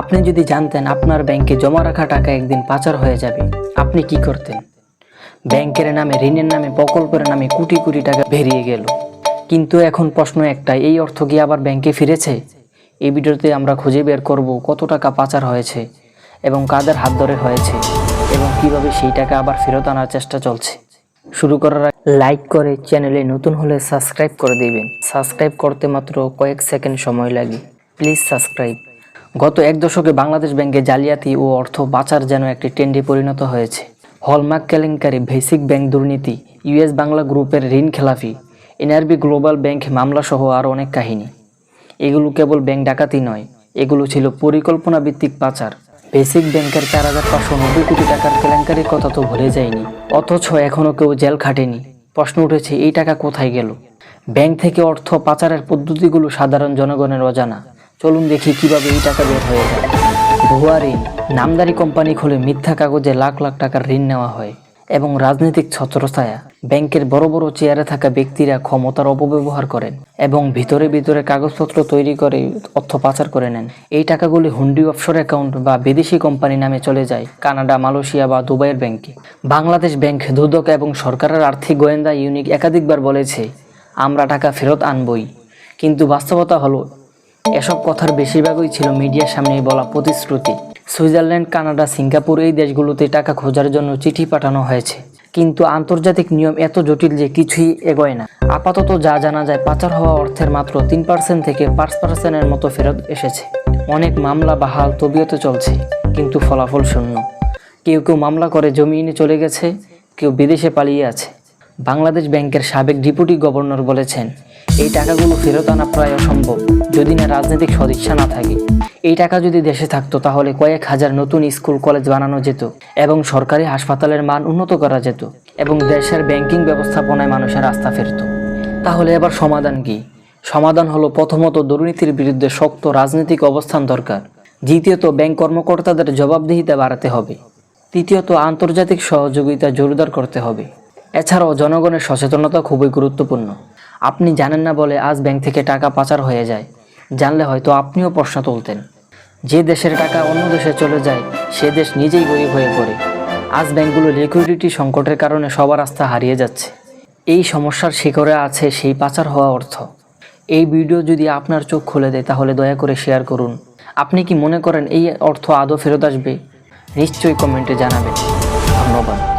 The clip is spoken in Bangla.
আপনি যদি জানতেন আপনার ব্যাংকে জমা রাখা টাকা একদিন পাচার হয়ে যাবে, আপনি কি করতেন? ব্যাংকের নামে, ঋণের নামে, প্রকল্পের নামে কোটি কোটি টাকা বেরিয়ে গেল। কিন্তু এখন প্রশ্ন একটাই, এই অর্থ কি আবার ব্যাংকে ফিরেছে? এই ভিডিওতে আমরা খুঁজে বের করব কত টাকা পাচার হয়েছে এবং কাদের হাত ধরে হয়েছে এবং কীভাবে সেই টাকা আবার ফেরত আনার চেষ্টা চলছে। শুরু করার লাইক করে চ্যানেলে নতুন হলে সাবস্ক্রাইব করে দিবেন। সাবস্ক্রাইব করতে মাত্র কয়েক সেকেন্ড সময় লাগে। Please subscribe. গত এক দশকে বাংলাদেশ ব্যাংকে জালিয়াতি ও অর্থ পাচার যেন একটি ট্রেন্ডে পরিণত হয়েছে। হলমার্ক কেলেঙ্কারি বেসিক ব্যাংক দুর্নীতি ইউএস বাংলা গ্রুপের ঋণ খেলাফি, এনআরবি গ্লোবাল ব্যাংক মামলা সহ আরও অনেক কাহিনী। এগুলো কেবল ব্যাংক ডাকাতি নয়, এগুলো ছিল পরিকল্পনা ভিত্তিক পাচার। বেসিক ব্যাংকের চার হাজার পাঁচশো নব্বই কোটি টাকার কেলেঙ্কারির কথা তো ভুলে যায়নি অথচ এখনও কেউ জেল খাটেনি। প্রশ্ন উঠেছে, এই টাকা কোথায় গেল? ব্যাংক থেকে অর্থ পাচারের পদ্ধতিগুলো সাধারণ জনগণের অজানা। চলুন দেখি কীভাবে এই টাকা বের হয়ে যায়। ভুয়া ঋণ। নামদারি কোম্পানি খুলে মিথ্যা কাগজে লাখ লাখ টাকার ঋণ নেওয়া হয় এবং রাজনৈতিক ছত্রছায়া। ব্যাংকের বড় বড় চেয়ারে থাকা ব্যক্তিরা ক্ষমতার অপব্যবহার করেন এবং ভিতরে ভিতরে কাগজপত্র তৈরি করে অর্থ পাচার করে নেন। এই টাকাগুলি হুন্ডি অফশোর অ্যাকাউন্ট বা বিদেশি কোম্পানি নামে চলে যায়, কানাডা, মালয়েশিয়া বা দুবাইয়ের ব্যাংকে। বাংলাদেশ ব্যাংক দুদক এবং সরকারের আর্থিক গোয়েন্দা ইউনিক একাধিকবার বলেছে, আমরা টাকা ফেরত আনবই। কিন্তু বাস্তবতা হলো এসব কথার বেশিরভাগই ছিল মিডিয়ার সামনেই বলা প্রতিশ্রুতি। সুইজারল্যান্ড, কানাডা, সিঙ্গাপুর এই দেশগুলোতে টাকা খোঁজার জন্য চিঠি পাঠানো হয়েছে। কিন্তু আন্তর্জাতিক নিয়ম এত জটিল যে কিছুই এগোয় না। আপাতত যা জানা যায়, পাচার হওয়া অর্থের মাত্র তিন পার্সেন্ট থেকে পাঁচ পার্সেন্টের মতো ফেরত এসেছে। অনেক মামলা বাহাল, তবিয়তে চলছে, কিন্তু ফলাফল শূন্য। কেউ কেউ মামলা করে জমি এনে চলে গেছে, কেউ বিদেশে পালিয়ে আছে। বাংলাদেশ ব্যাংকের সাবেক ডিপুটি গভর্নর বলেছেন, এই টাকাগুলো ফেরত আনা প্রায় অসম্ভব। যদি না রাজনৈতিক সদিচ্ছা না থাকে। এই টাকা যদি দেশে থাকতো, তাহলে কয়েক হাজার নতুন স্কুল, কলেজ বানানো যেত এবং সরকারি হাসপাতালের মান উন্নত করা যেত এবং দেশের ব্যাংকিং ব্যবস্থাপনায় মানুষের আস্থা ফিরত। তাহলে এবার সমাধান কি? সমাধান হলো প্রথমত দুর্নীতির বিরুদ্ধে শক্ত রাজনৈতিক অবস্থান দরকার। দ্বিতীয়ত, ব্যাংক কর্মকর্তাদের জবাবদিহিতা বাড়াতে হবে। তৃতীয়ত, আন্তর্জাতিক সহযোগিতা জোরদার করতে হবে। এছাড়াও জনগণের সচেতনতা খুবই গুরুত্বপূর্ণ। আপনি জানেন না বলে আজ ব্যাংক থেকে টাকা পাচার হয়ে যায়। জানলে হয়তো আপনিও প্রশ্ন তুলতেন, যে দেশের টাকা অন্য দেশে চলে যায়, সে দেশ নিজেই গরিব হয়ে পড়ে। আজ ব্যাংকগুলো লিকুইডিটি সংকটের কারণে সবার আস্থা হারিয়ে যাচ্ছে। এই সমস্যার শিখরে আছে সেই পাচার হওয়া অর্থ। এই ভিডিও যদি আপনার চোখ খুলে দেয়, তাহলে দয়া করে শেয়ার করুন। আপনি কি মনে করেন এই অর্থ আদৌ ফেরত আসবে? নিশ্চয়ই কমেন্টে জানাবেন। ধন্যবাদ।